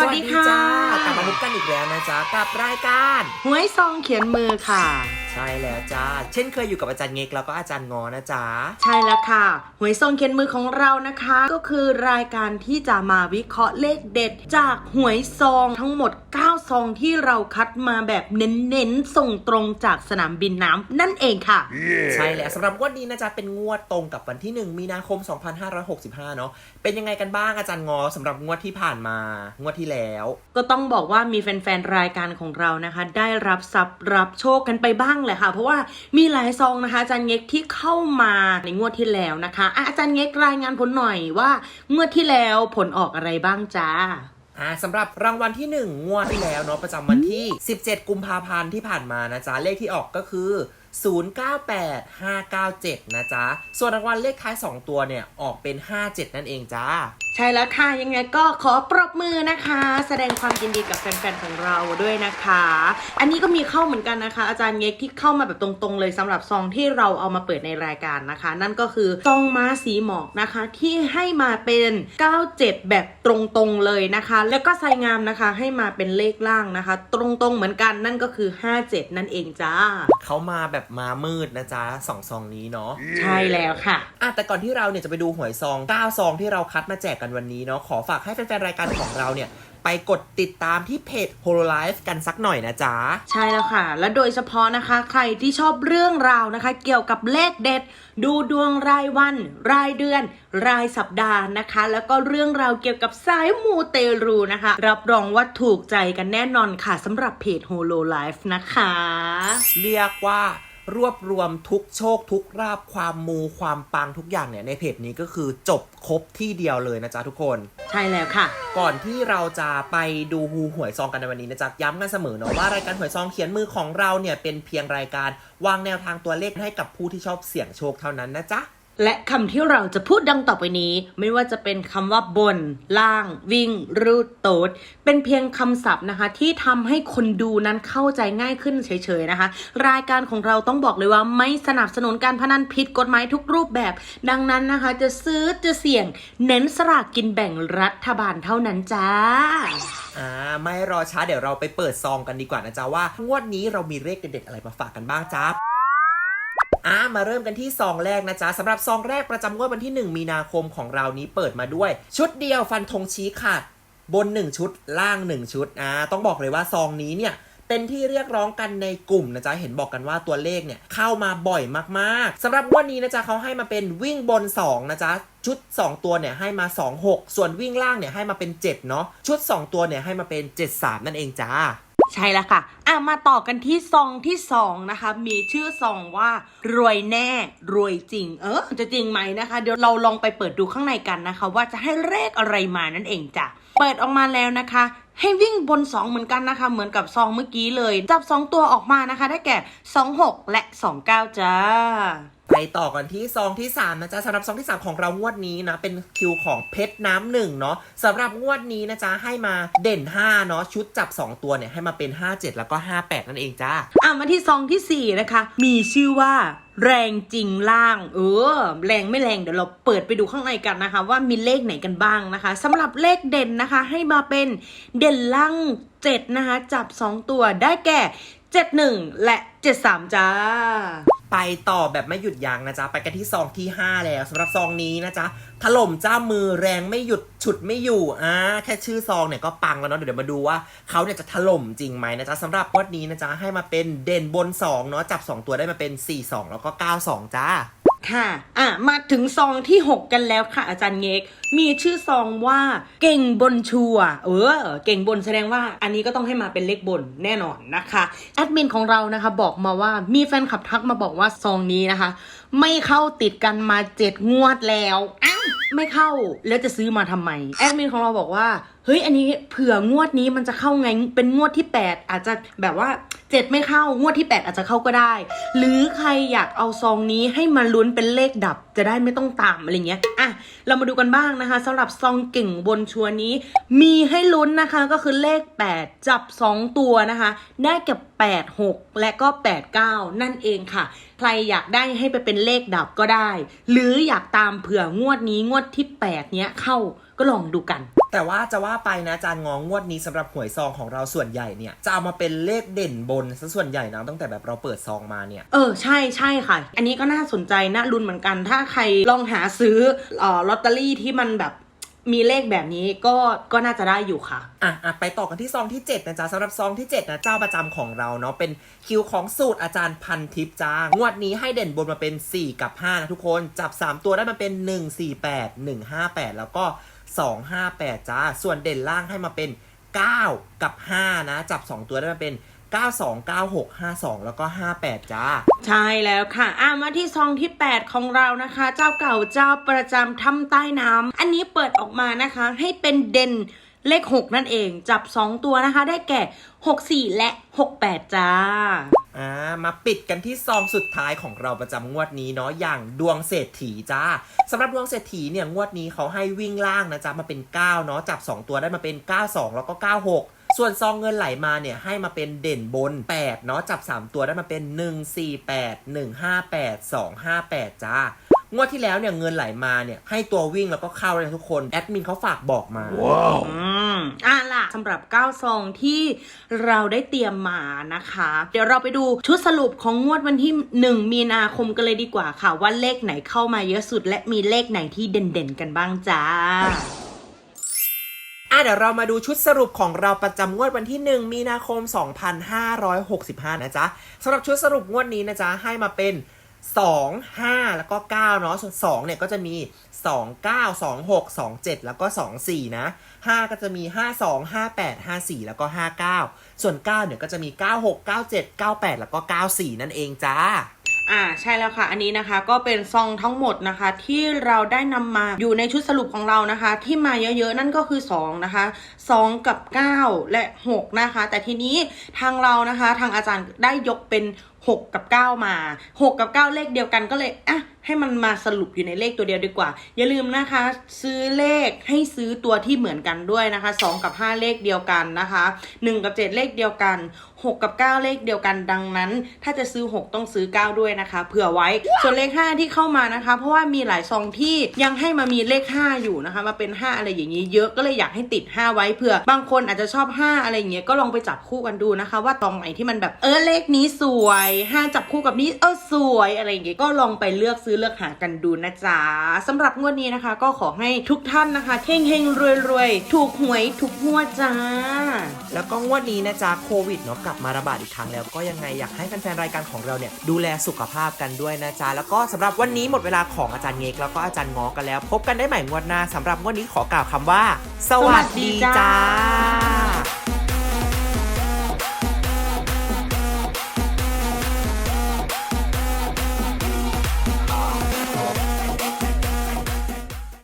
สวัสดีค่ะจ้ากลับมาพบกันอีกแล้วนะจ๊ะกับรายการหวยซองเขียนมือค่ะใช่แล้วจ้า เช่นเคยอยู่กับอาจารย์เงกแล้วก็อาจารย์งอนะจ๊ะ ใช่แล้วค่ะ หวยซองเขียนมือของเรานะคะ ก็คือรายการที่จะมาวิเคราะห์เลขเด็ด จากหวยซองทั้งหมด 9 ซองที่เราคัดมาแบบเน้นๆ ส่งตรงจากสนามบินน้ำนั่นเองค่ะใช่แล้วสำหรับงวดนี้นะจ๊ะเป็นงวดตรงกับวันที่ 1 มีนาคม 2565 เนาะเป็นยังไงกันบ้างอาจารย์งอสำหรับงวดที่ผ่านมางวดที่แล้ว ก็ต้องบอกว่ามีแฟนๆรายการของเรานะคะ ได้รับทรัพย์รับโชคกันไปบ้างแหละค่ะ เพราะว่ามีหลายซองนะคะอาจารย์เง็กที่เข้ามาในงวดที่แล้วนะคะอะอาจารย์เง็กรายงานผลหน่อยว่างวดที่แล้วผลออกอะไรบ้างจ้าอ่าสำหรับรางวัลที่ 1 งวดที่แล้วเนาะประจำวันที่ 17 กุมภาพันธ์ที่ผ่านมานะจ๊ะเลขที่ออกก็คือ 098597 นะจ๊ะส่วนรางวัลเลขท้าย 2 ตัวเนี่ยออกเป็น 57 นั่นเองจ้า ใช่แล้วค่ะ ยังไงก็ขอปรบมือนะคะ แสดงความยินดีกับแฟนๆของเราด้วยนะคะ อันนี้ก็มีเข้าเหมือนกันนะคะ อาจารย์เง็กที่เข้ามาแบบตรงๆ เลยสำหรับซองที่เราเอามาเปิดในรายการนะคะ นั่นก็คือซองม้าสีหมอกนะคะ ที่ให้มาเป็น 97 แบบตรงๆเลยนะคะ แล้วก็ไซงามนะคะ ให้มาเป็นเลขล่างนะคะ ตรงๆเหมือนกันนั่นก็คือ 57 นั่นเองจ้าเขามาแบบมามืดนะจ๊ะสองซองนี้เนาะใช่แล้วค่ะอะแต่ก่อนที่เราเนี่ยจะไปดูหวยซอง9ซองที่เราคัดมาแจกกันวันนี้เนาะขอฝากให้แฟนๆรายการของเราเนี่ยไปกดติดตามที่เพจ Hololive กันสักหน่อยนะจ๊ะ ใช่แล้วค่ะ และโดยเฉพาะนะคะ ใครที่ชอบเรื่องราวนะคะ เกี่ยวกับเลขเด็ด ดูดวงรายวัน รายเดือน รายสัปดาห์นะคะ แล้วก็เรื่องราวเกี่ยวกับสายมูเตรูนะคะ รับรองว่าถูกใจกันแน่นอนค่ะสำหรับเพจ Holo Life นะคะ เรียกว่า รวบรวมทุกโชคทุกราบความมูความปังทุกอย่างเนี่ยในเพจนี้ก็คือจบครบที่เดียวเลยนะจ๊ะทุกคน ใช่แล้วค่ะ ก่อนที่เราจะไปดูฮูหวยซองกันในวันนี้นะจ๊ะย้ำกันเสมอเนาะว่ารายการหวยซองเขียนมือของเราเนี่ยเป็นเพียงรายการวางแนวทางตัวเลขให้กับผู้ที่ชอบเสี่ยงโชคเท่านั้นนะจ๊ะ และคำที่เราจะพูดดังต่อไปนี้ ไม่ว่าจะเป็นคำว่าบน ล่าง วิ่ง รูดโตด เป็นเพียงคำศัพท์นะคะ ที่ทำให้คนดูนั้นเข้าใจง่ายขึ้นเฉยๆนะคะ รายการของเราต้องบอกเลยว่าไม่สนับสนุนการพนันผิดกฎหมายทุกรูปแบบ ดังนั้นนะคะ จะซื้อจะเสี่ยง เน้นสลากกินแบ่งรัฐบาลเท่านั้นจ้าอ่าไม่รอช้าเดี๋ยวเราไปเปิดซองกันดีกว่านะจ๊ะว่างวดนี้เรามีเลขเด็ดๆอะไรมาฝากกันบ้างจ๊ะ อ่ามาเริ่มกันที่ซองแรกนะจ๊ะสำหรับซองแรกประจำงวดวันที่ 1 มีนาคมของเรานี้เปิดมาด้วย ชุดเดียวฟันธงชี้ขาดบน 1 ชุดล่าง 1 ชุดอ่าต้องบอกเลยว่าซองนี้เนี่ยเป็นที่เรียกร้องกันในกลุ่มนะจ๊ะ เห็นบอกกันว่าตัวเลขเนี่ยเข้ามาบ่อยมากๆสำหรับงวันนี้นะจ๊ะเขาให้มาเป็นวิ่งบน 2 นะจ๊ะ ชุด 2 ตัวเนี่ยให้มา 2 6 ส่วนวิ่งล่างเนี่ยให้มาเป็น 7 เนาะชุด 2 ตัวเนี่ยให้มาเป็น 7 3 นั่นเองจ้า ใช่แล้วค่ะ อะ มาต่อกันที่ซองที่สองนะคะ มีชื่อซองว่ารวยแน่รวยจริง เออ จะจริงไหมนะคะ เดี๋ยวเราลองไปเปิดดูข้างในกันนะคะ ว่าจะให้เลขอะไรมานั่นเองจ้ะ เปิดออกมาแล้วนะคะ ให้วิ่งบน 2 เหมือนกันนะคะ เหมือนกับซองเมื่อกี้เลย จับ 2 ตัวออกมานะคะ ได้แก่ 26 และ 29 จ้า ต่อกันที่ซองที่3นะจ๊ะสำหรับซองที่ 3 ของเรางวดนี้นะ เป็นคิวของเพชรน้ำหนึ่งเนาะสำหรับงวดนี้นะจ๊ะให้มาเด่น 5 เนาะชุดจับ 2 ตัวเนี่ยให้มาเป็น 57 แล้วก็ 58 นั่นเองจ้าอะมาที่ซองที่ 4 นะคะ มีชื่อว่าแรงจริงล่าง เออ แรงไม่แรงเดี๋ยวเราเปิดไปดูข้างในกันนะคะ ว่ามีเลขไหนกันบ้างนะคะสำหรับเลขเด่นนะคะ ให้มาเป็นเด่นล่าง7นะคะ จับ2ตัวได้แก่71และ73จ้า ไปต่อแบบไม่หยุดยั้งนะจ๊ะ ไปกันที่ซองที่ 5 แล้วสำหรับซองนี้นะจ๊ะ ถล่มเจ้ามือแรงไม่หยุดฉุดไม่อยู่อ่าแค่ชื่อซองเนี่ยก็ปังแล้วเนาะเดี๋ยวมาดูว่าเขาเนี่ยจะถล่มจริงไหมนะจ๊ะสำหรับวันนี้นะจ๊ะให้มาเป็นเด่นบน2เนาะจับ 2 ตัวได้มาเป็น 4 2 แล้วก็ 9 2 จ้า ค่ะ อะ มาถึงซองที่ 6 กันแล้วค่ะ อาจารย์เงกมีชื่อซองว่าเก่งบนชัว เออ เก่งบนแสดงว่าอันนี้ก็ต้องให้มาเป็นเลขบนแน่นอนนะคะแอดมินของเรานะคะบอกมาว่ามีแฟนคลับทักมาบอกว่าซองนี้นะคะ ไม่เข้าติดกันมาเจ็ดงวดแล้วอ้าวไม่เข้าแล้วจะซื้อมาทำไม แอดมินของเราบอกว่า เฮ้ยอันนี้เผื่องวดนี้มันจะเข้าไงเป็นงวดที่ 8 อาจจะแบบว่า 7 ไม่เข้างวดที่ 8 อาจจะเข้าก็ได้ หรือใครอยากเอาซองนี้ให้มาลุ้นเป็นเลขดับจะได้ไม่ต้องตามอะไรเงี้ยะเรามาดูกันบ้างนะคะสำหรับซองเก่งบนชัวร์นี้ มีให้ลุ้นนะคะก็คือเลข 8 จับ 2 ตัวนะคะ ได้กับ86 และก็ 89 นั่นเองค่ะ ใครอยากได้ให้ไปเป็นเลขดับก็ได้ หรืออยากตามเผื่องวดนี้งวดที่ 8 เนี้ยเข้าก็ลองดูกัน แต่ว่าจะว่าไปนะอาจารย์งองงวดนี้สำหรับหวยซองของเราส่วนใหญ่เนี่ย จะเอามาเป็นเลขเด่นบนซะส่วนใหญ่นะตั้งแต่แบบเราเปิดซองมาเนี่ย เออใช่ใช่ค่ะ อันนี้ก็น่าสนใจน่าลุ้นเหมือนกัน ถ้าใครลองหาซื้อเอ่อลอตเตอรี่ที่มันแบบมีเลขแบบนี้ก็ก็น่าจะได้อยู่ค่ะ อะอะไปต่อกันที่ซองที่ 7 นะจ๊ะสำหรับซองที่ 7 นะเจ้าประจำของเราเนาะเป็นคิวของสูตรอาจารย์พันทิพย์จ้างวดนี้ให้เด่นบนมาเป็น 4 กับ 5 นะทุกคน จับ 3 ตัวได้มาเป็น 1 4 8 1 5 8 แล้วก็ 2 5 8 จ้า ส่วนเด่นล่างให้มาเป็น 9 กับ 5 นะ จับ 2 ตัวได้มาเป็น 92 96 52 แล้วก็ 58 จ้า ใช่แล้วค่ะ อะมาที่ซองที่ 8 ของเรานะคะ เจ้าเก่าเจ้าประจำถ้ำใต้น้ำ อันนี้เปิดออกมานะคะ ให้เป็นเด่นเลข 6 นั่นเอง จับ 2 ตัวนะคะ ได้แก่ 64 และ 68 จ้า อ่า มาปิดกันที่ซองสุดท้ายของเราประจำงวดนี้เนาะ อย่างดวงเศรษฐีจ้าสำหรับดวงเศรษฐีเนี่ยงวดนี้เขาให้วิ่งล่างนะจ๊ะ มาเป็น 9 เนาะ จับ 2 ตัวได้มาเป็น 92 แล้วก็ 96 ส่วนซองเงินไหลมาเนี่ยให้มาเป็นเด่นบน 8 เนาะจับ 3 ตัวได้มาเป็น 148 158 258 จ้างวดที่แล้วเนี่ยเงินไหลมาเนี่ยให้ตัววิ่งแล้วก็เข้าเลยนะทุกคน แอดมินเขาฝากบอกมาอืมอะล่ะสำหรับ 9 ซองที่เราได้เตรียมมานะคะ เดี๋ยวเราไปดูชุดสรุปของงวดวันที่ 1 มีนาคมกันเลยดีกว่าค่ะ ว่าเลขไหนเข้ามาเยอะสุด และมีเลขไหนที่เด่นๆกันบ้างจ้า อะเดี๋ยวเรามาดูชุดสรุปของเราประจำงวดวันที่ 1 มีนาคม 2565 นะจ๊ะสำหรับชุดสรุปงวดนี้นะจ๊ะให้มาเป็น 2 5 แล้วก็ 9 เนาะส่วน2เนี่ยก็จะมี 2 9 2 6 2 7 แล้วก็ 2 4 นะ 5 ก็จะมี 5 2 5 8 5 4 แล้วก็ 5 9 ส่วน 9 เนี่ยก็จะมี 9 6 9 7 9 8 แล้วก็ 9 4 นั่นเองจ้า อ่าใช่แล้วค่ะ อันนี้นะคะก็เป็นซองทั้งหมดนะคะ ที่เราได้นำมาอยู่ในชุดสรุปของเรานะคะ ที่มาเยอะๆนั่นก็คือ2นะคะ2 กับ 9 และ 6 นะคะ แต่ทีนี้ทางเรานะคะ ทางอาจารย์ได้ยกเป็น6กับ9มา6กับ9เลขเดียวกันก็เลยอะให้มันมาสรุปอยู่ในเลขตัวเดียวดีกว่า อย่าลืมนะคะ ซื้อเลขให้ซื้อตัวที่เหมือนกันด้วยนะคะ2กับ5เลขเดียวกันนะคะ1กับ7เลขเดียวกัน6กับ9เลขเดียวกันดังนั้น ถ้าจะซื้อ6ต้องซื้อ9ด้วยนะคะเผื่อไว้ส่วนเลข5ที่เข้ามานะคะ เพราะว่ามีหลายซองที่ยังให้มามีเลข5อยู่นะคะมาเป็น5อะไรอย่างนี้เยอะก็เลยอยากให้ติด5ไว้เผื่อบางคนอาจจะชอบ5อะไรอย่างเงี้ยก็ลองไปจับคู่กันดูนะคะ ว่าตองไหนที่มันแบบเออเลขนี้สวย5จับคู่กับนี้เออสวยอะไรอย่างเงี้ยก็ลองไปเลือกซื้อเลือกหากันดูนะจ๊ะสำหรับงวดนี้นะคะ ก็ขอให้ทุกท่านนะคะเฮงเฮงรวยรวยถูกหวยทุกงวดจ้า แล้วก็งวดนี้นะจ๊ะโควิดเนาะกลับมาระบาดอีกครั้งแล้วก็ยังไงอยากให้แฟนๆรายการของเราเนี่ยดูแลสุขภาพกันด้วยนะจ๊ะแล้วก็สำหรับวันนี้หมดเวลาของอาจารย์เงกแล้วก็อาจารย์งอกันแล้ว พบกันได้ใหม่งวดหน้าสำหรับงวดนี้ขอกล่าวคำว่า สวัสดีสวัสดีจ้าจ้า